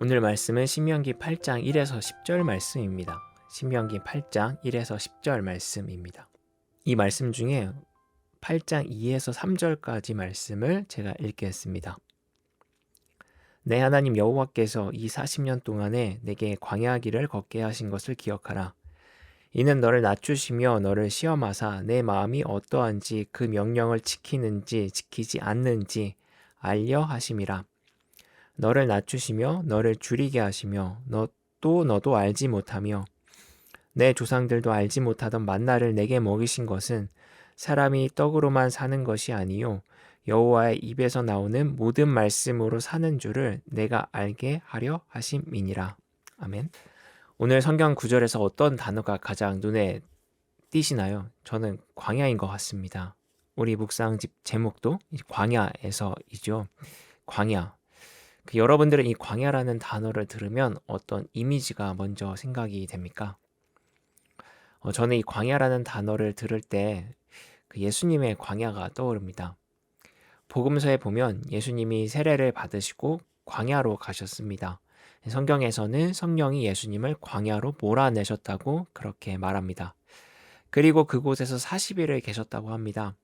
오늘 말씀은 신명기 8장 1에서 10절 말씀입니다. 신명기 8장 1에서 10절 말씀입니다. 이 말씀 중에 8장 2에서 3절까지 말씀을 제가 읽겠습니다. 내 하나님 여호와께서 이 40년 동안에 내게 광야 길을 걷게 하신 것을 기억하라. 이는 너를 낮추시며 너를 시험하사 내 마음이 어떠한지 그 명령을 지키는지 지키지 않는지 알려 하심이라. 너를 낮추시며 너를 줄이게 하시며 너 또 너도 알지 못하며 내 조상들도 알지 못하던 만나를 내게 먹이신 것은 사람이 떡으로만 사는 것이 아니요 여호와의 입에서 나오는 모든 말씀으로 사는 줄을 내가 알게 하려 하심이니라. 아멘. 오늘 성경 구절에서 어떤 단어가 가장 눈에 띄시나요? 저는 광야인 것 같습니다. 우리 묵상집 제목도 광야에서이죠. 광야. 그 여러분들은 이 광야라는 단어를 들으면 어떤 이미지가 먼저 생각이 됩니까? 어, 저는 이 광야라는 단어를 들을 때 그 예수님의 광야가 떠오릅니다. 복음서에 보면 예수님이 세례를 받으시고 광야로 가셨습니다. 성경에서는 성령이 예수님을 광야로 몰아내셨다고 그렇게 말합니다. 그리고 그곳에서 40일을 계셨다고 합니다.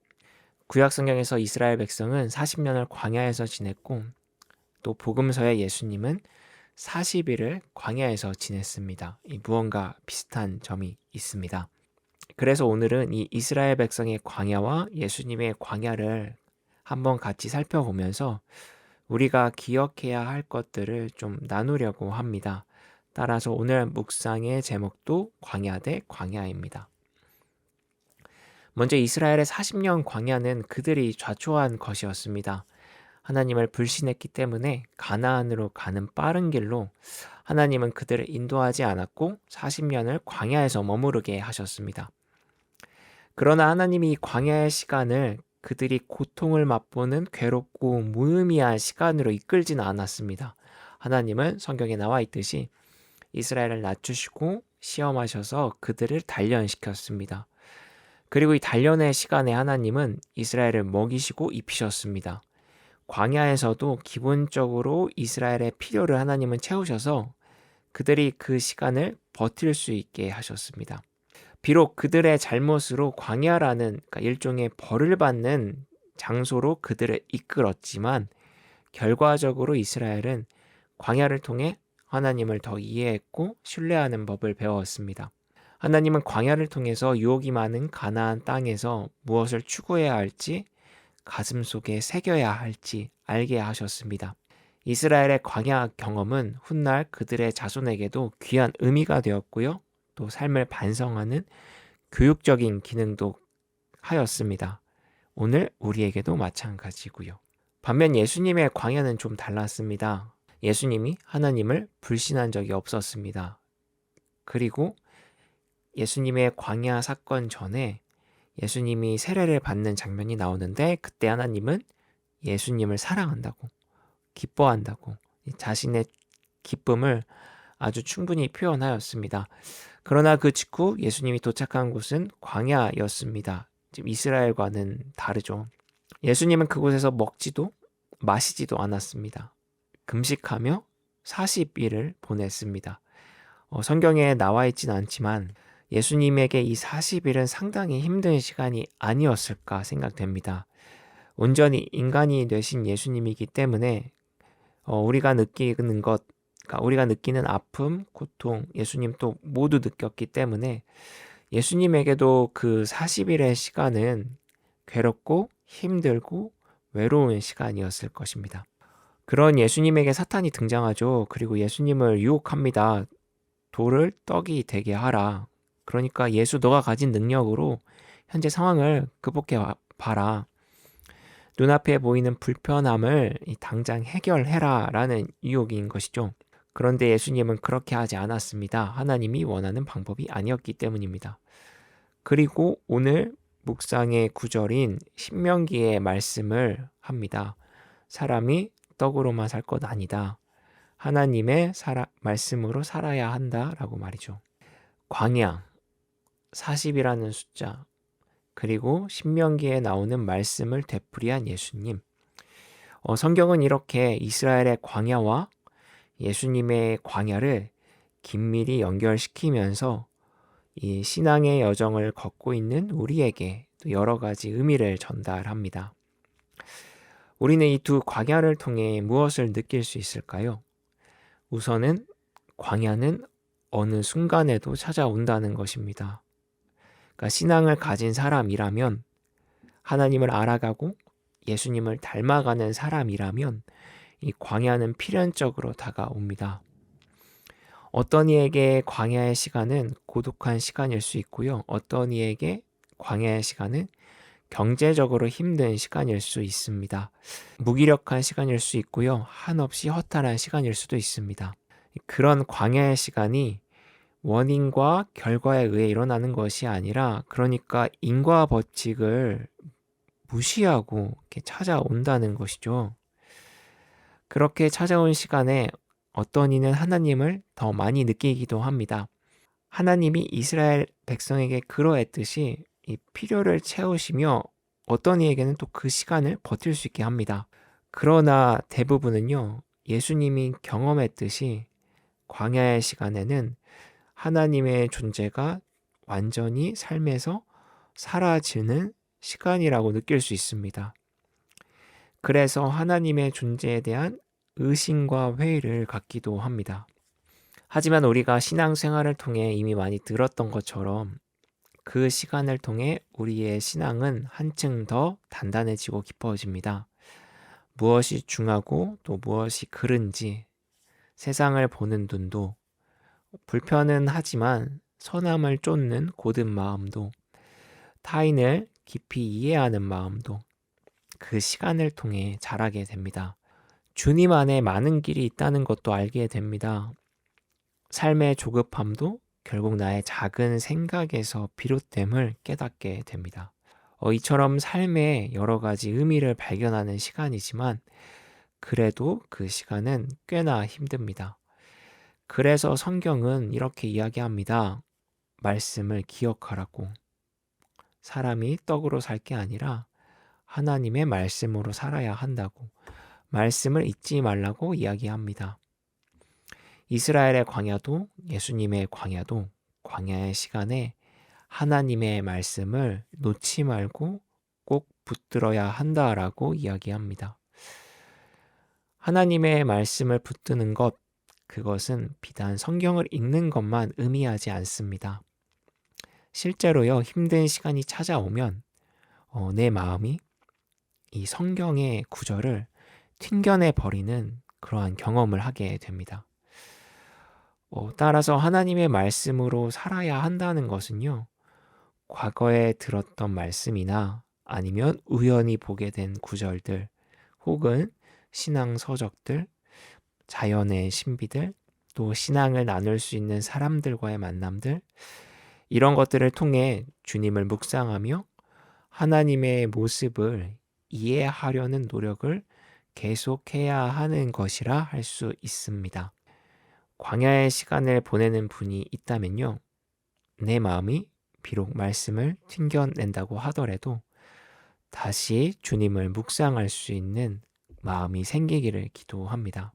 구약 성경에서 이스라엘 백성은 40년을 광야에서 지냈고 또 복음서의 예수님은 40일을 광야에서 지냈습니다. 무언가 비슷한 점이 있습니다. 그래서 오늘은 이 이스라엘 백성의 광야와 예수님의 광야를 한번 같이 살펴보면서 우리가 기억해야 할 것들을 좀 나누려고 합니다. 따라서 오늘 묵상의 제목도 광야 대 광야입니다. 먼저 이스라엘의 40년 광야는 그들이 좌초한 것이었습니다. 하나님을 불신했기 때문에 가나안으로 가는 빠른 길로 하나님은 그들을 인도하지 않았고 40년을 광야에서 머무르게 하셨습니다. 그러나 하나님이 광야의 시간을 그들이 고통을 맛보는 괴롭고 무의미한 시간으로 이끌지는 않았습니다. 하나님은 성경에 나와 있듯이 이스라엘을 낮추시고 시험하셔서 그들을 단련시켰습니다. 그리고 이 단련의 시간에 하나님은 이스라엘을 먹이시고 입히셨습니다. 광야에서도 기본적으로 이스라엘의 필요를 하나님은 채우셔서 그들이 그 시간을 버틸 수 있게 하셨습니다. 비록 그들의 잘못으로 광야라는 그러니까 일종의 벌을 받는 장소로 그들을 이끌었지만 결과적으로 이스라엘은 광야를 통해 하나님을 더 이해했고 신뢰하는 법을 배웠습니다. 하나님은 광야를 통해서 유혹이 많은 가나안 땅에서 무엇을 추구해야 할지 가슴 속에 새겨야 할지 알게 하셨습니다. 이스라엘의 광야 경험은 훗날 그들의 자손에게도 귀한 의미가 되었고요. 또 삶을 반성하는 교육적인 기능도 하였습니다. 오늘 우리에게도 마찬가지고요. 반면 예수님의 광야는 좀 달랐습니다. 예수님이 하나님을 불신한 적이 없었습니다. 그리고 예수님의 광야 사건 전에 예수님이 세례를 받는 장면이 나오는데 그때 하나님은 예수님을 사랑한다고 기뻐한다고 자신의 기쁨을 아주 충분히 표현하였습니다. 그러나 그 직후 예수님이 도착한 곳은 광야였습니다. 지금 이스라엘과는 다르죠. 예수님은 그곳에서 먹지도 마시지도 않았습니다. 금식하며 40일을 보냈습니다. 어, 성경에 나와 있지는 않지만 예수님에게 이 40일은 상당히 힘든 시간이 아니었을까 생각됩니다. 온전히 인간이 되신 예수님이기 때문에 어, 우리가 느끼는 것, 그러니까 우리가 느끼는 아픔, 고통, 예수님 또 모두 느꼈기 때문에 예수님에게도 그 40일의 시간은 괴롭고 힘들고 외로운 시간이었을 것입니다. 그런 예수님에게 사탄이 등장하죠. 그리고 예수님을 유혹합니다. 돌을 떡이 되게 하라. 그러니까 예수 너가 가진 능력으로 현재 상황을 극복해 봐라. 눈앞에 보이는 불편함을 당장 해결해라 라는 유혹인 것이죠. 그런데 예수님은 그렇게 하지 않았습니다. 하나님이 원하는 방법이 아니었기 때문입니다. 그리고 오늘 묵상의 구절인 신명기의 말씀을 합니다. 사람이 떡으로만 살 것 아니다. 하나님의 살아, 말씀으로 살아야 한다 라고 말이죠. 광야 40이라는 숫자 그리고 신명기에 나오는 말씀을 되풀이한 예수님. 어, 성경은 이렇게 이스라엘의 광야와 예수님의 광야를 긴밀히 연결시키면서 이 신앙의 여정을 걷고 있는 우리에게 또 여러 가지 의미를 전달합니다. 우리는 이 두 광야를 통해 무엇을 느낄 수 있을까요? 우선은 광야는 어느 순간에도 찾아온다는 것입니다. 그러니까 신앙을 가진 사람이라면 하나님을 알아가고 예수님을 닮아가는 사람이라면 이 광야는 필연적으로 다가옵니다. 어떤 이에게 광야의 시간은 고독한 시간일 수 있고요. 어떤 이에게 광야의 시간은 경제적으로 힘든 시간일 수 있습니다. 무기력한 시간일 수 있고요. 한없이 허탈한 시간일 수도 있습니다. 그런 광야의 시간이 원인과 결과에 의해 일어나는 것이 아니라 그러니까 인과 법칙을 무시하고 이렇게 찾아온다는 것이죠. 그렇게 찾아온 시간에 어떤 이는 하나님을 더 많이 느끼기도 합니다. 하나님이 이스라엘 백성에게 그러했듯이 이 필요를 채우시며 어떤 이에게는 또 그 시간을 버틸 수 있게 합니다. 그러나 대부분은요, 예수님이 경험했듯이 광야의 시간에는 하나님의 존재가 완전히 삶에서 사라지는 시간이라고 느낄 수 있습니다. 그래서 하나님의 존재에 대한 의심과 회의를 갖기도 합니다. 하지만 우리가 신앙생활을 통해 이미 많이 들었던 것처럼 그 시간을 통해 우리의 신앙은 한층 더 단단해지고 깊어집니다. 무엇이 중하고 또 무엇이 그른지 세상을 보는 눈도 불편은 하지만 선함을 쫓는 고든 마음도 타인을 깊이 이해하는 마음도 그 시간을 통해 자라게 됩니다. 주님 안에 많은 길이 있다는 것도 알게 됩니다. 삶의 조급함도 결국 나의 작은 생각에서 비롯됨을 깨닫게 됩니다. 어, 이처럼 삶의 여러 가지 의미를 발견하는 시간이지만 그래도 그 시간은 꽤나 힘듭니다. 그래서 성경은 이렇게 이야기합니다. 말씀을 기억하라고. 사람이 떡으로 살 게 아니라 하나님의 말씀으로 살아야 한다고. 말씀을 잊지 말라고 이야기합니다. 이스라엘의 광야도 예수님의 광야도 광야의 시간에 하나님의 말씀을 놓지 말고 꼭 붙들어야 한다라고 이야기합니다. 하나님의 말씀을 붙드는 것, 그것은 비단 성경을 읽는 것만 의미하지 않습니다. 실제로요, 힘든 시간이 찾아오면, 어, 내 마음이 이 성경의 구절을 튕겨내 버리는 그러한 경험을 하게 됩니다. 어, 따라서 하나님의 말씀으로 살아야 한다는 것은요, 과거에 들었던 말씀이나 아니면 우연히 보게 된 구절들 혹은 신앙 서적들, 자연의 신비들, 또 신앙을 나눌 수 있는 사람들과의 만남들, 이런 것들을 통해 주님을 묵상하며 하나님의 모습을 이해하려는 노력을 계속해야 하는 것이라 할 수 있습니다. 광야의 시간을 보내는 분이 있다면요. 내 마음이 비록 말씀을 튕겨낸다고 하더라도 다시 주님을 묵상할 수 있는 마음이 생기기를 기도합니다.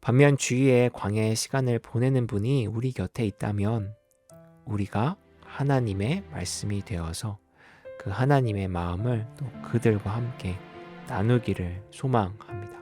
반면 주위에 광야의 시간을 보내는 분이 우리 곁에 있다면 우리가 하나님의 말씀이 되어서 그 하나님의 마음을 또 그들과 함께 나누기를 소망합니다.